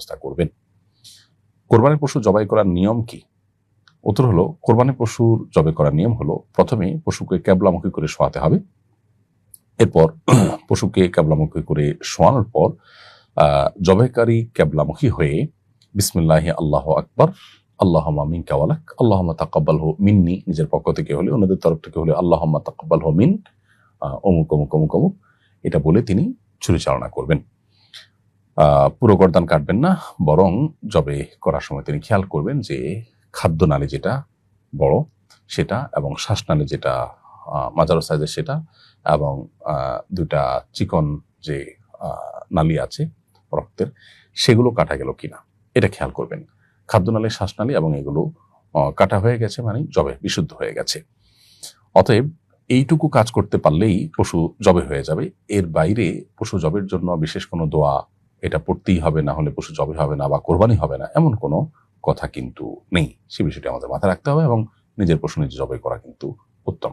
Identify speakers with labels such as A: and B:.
A: ব্যবস্থা করবেন। কোরবানির পশু জবাই করার নিয়ম কি? উত্তর হলো কোরবানি পশুর জবাই করার নিয়ম হলো, প্রথমে পশুকে ক্যাবলামুখী করে শোয়াতে হবে। এরপর পশুকে ক্যাবলামুখী করে শোয়ানোর পর জবাইকারী ক্যাবলামুখী হয়ে, বিসমিল্লাহ আল্লাহ আকবর আল্লাহ মিন কাওয়ালাক আল্লাহ তাকাব্বাল হো মিন্নি, নিজের পক্ষ থেকে হলে, অন্যদের তরফ থেকে হলে আল্লাহ তাকাব্বাল হো মিন অমুক অমুক অমুক অমুক, এটা বলে তিনি ছুরি চালনা করবেন। পুরো গর্দান কাটবেন না, বরং জবে করার সময় তিনি খেয়াল করবেন যে খাদ্য নালী যেটা বড় সেটা এবং শ্বাসনালী যেটা মাঝারো সাইজের সেটা এবং দুটা চিকন যে নালী আছে রক্তের, সেগুলো কাটা গেল কিনা, এটা খেয়াল করবেন। খাদ্য খাদ্যনালী শ্বাসনালী এবং এগুলো কাটা হয়ে গেছে মানে জবে, বিশুদ্ধ হয়ে গেছে। অতএব এইটুকু কাজ করতে পারলেই পশু জবে হয়ে যাবে। এর বাইরে পশু জবের জন্য বিশেষ কোনো দোয়া এটা পড়তেই হবে, না হলে পশু জবে হবে না বা কোরবানি হবে না, এমন কোনো কথা কিন্তু নেই। সে বিষয়টি আমাদের মাথায় রাখতে হবে এবং নিজের পশু নিজে জবাই করা কিন্তু উত্তম।